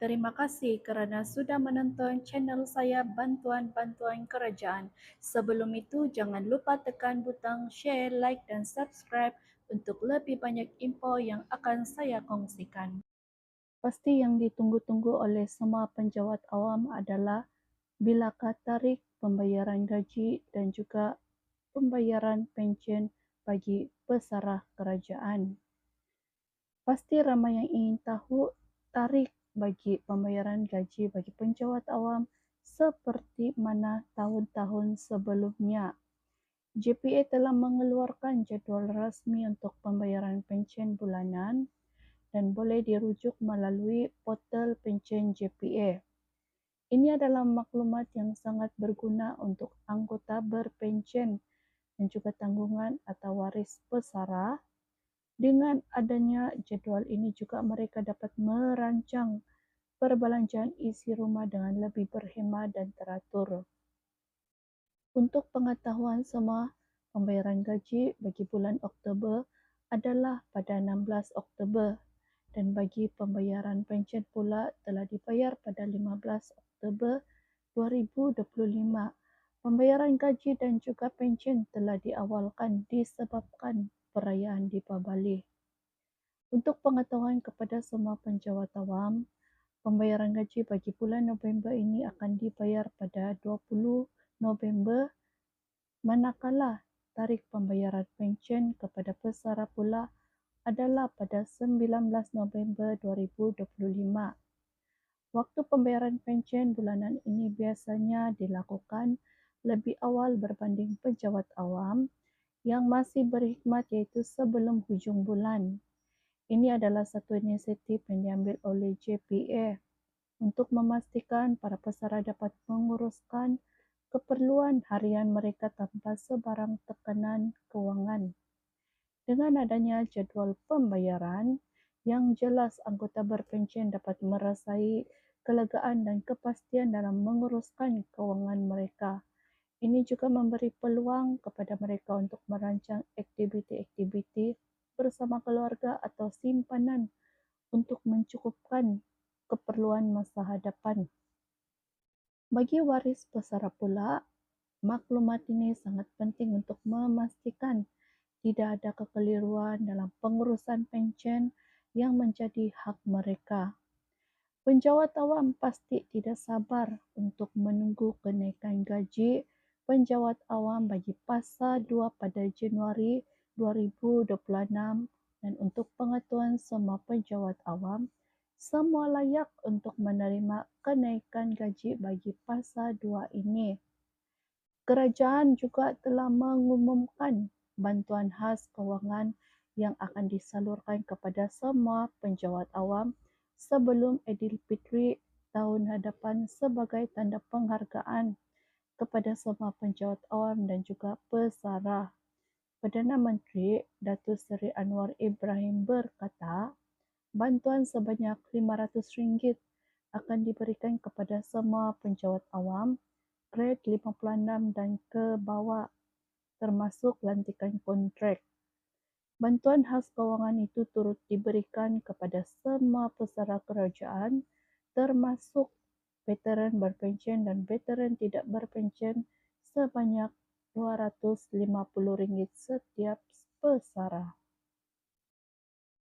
Terima kasih kerana sudah menonton channel saya Bantuan-Bantuan Kerajaan. Sebelum itu, jangan lupa tekan butang share, like dan subscribe untuk lebih banyak info yang akan saya kongsikan. Pasti yang ditunggu-tunggu oleh semua penjawat awam adalah bilakah tarikh pembayaran gaji dan juga pembayaran pencen bagi pesara kerajaan. Pasti ramai yang ingin tahu tarikh bagi pembayaran gaji bagi penjawat awam seperti mana tahun-tahun sebelumnya. JPA telah mengeluarkan jadual rasmi untuk pembayaran pencen bulanan dan boleh dirujuk melalui portal pencen JPA. Ini adalah maklumat yang sangat berguna untuk anggota berpencen dan juga tanggungan atau waris pesara dengan adanya jadual ini juga mereka dapat merancang perbelanjaan isi rumah dengan lebih berhemat dan teratur. Untuk pengetahuan semua, pembayaran gaji bagi bulan Oktober adalah pada 16 Oktober dan bagi pembayaran pencen pula telah dibayar pada 15 Oktober 2025. Pembayaran gaji dan juga pencen telah diawalkan disebabkan perayaan Deepavali. Untuk pengetahuan kepada semua penjawat awam, pembayaran gaji bagi bulan November ini akan dibayar pada 20 November manakala tarikh pembayaran pencen kepada pesara pula adalah pada 19 November 2025. Waktu pembayaran pencen bulanan ini biasanya dilakukan lebih awal berbanding penjawat awam yang masih berkhidmat iaitu sebelum hujung bulan. Ini adalah satu inisiatif yang diambil oleh JPA untuk memastikan para pesara dapat menguruskan keperluan harian mereka tanpa sebarang tekanan kewangan. Dengan adanya jadual pembayaran yang jelas anggota berpencen dapat merasai kelegaan dan kepastian dalam menguruskan kewangan mereka. Ini juga memberi peluang kepada mereka untuk merancang aktiviti-aktiviti bersama keluarga atau simpanan untuk mencukupkan keperluan masa hadapan. Bagi waris pesara pula, maklumat ini sangat penting untuk memastikan tidak ada kekeliruan dalam pengurusan pencen yang menjadi hak mereka. Penjawat awam pasti tidak sabar untuk menunggu kenaikan gaji penjawat awam bagi Pasa 2 pada Januari 2026 dan untuk pengetahuan semua penjawat awam, semua layak untuk menerima kenaikan gaji bagi Pasa 2 ini. Kerajaan juga telah mengumumkan bantuan khas kewangan yang akan disalurkan kepada semua penjawat awam sebelum Aidilfitri tahun hadapan sebagai tanda penghargaan kepada semua penjawat awam dan juga pesara. Perdana Menteri Datuk Seri Anwar Ibrahim berkata, bantuan sebanyak RM500 akan diberikan kepada semua penjawat awam grade 56 dan ke bawah termasuk lantikan kontrak. Bantuan khas kewangan itu turut diberikan kepada semua pesara kerajaan termasuk veteran berpencen dan veteran tidak berpencen sebanyak RM250 setiap pesara.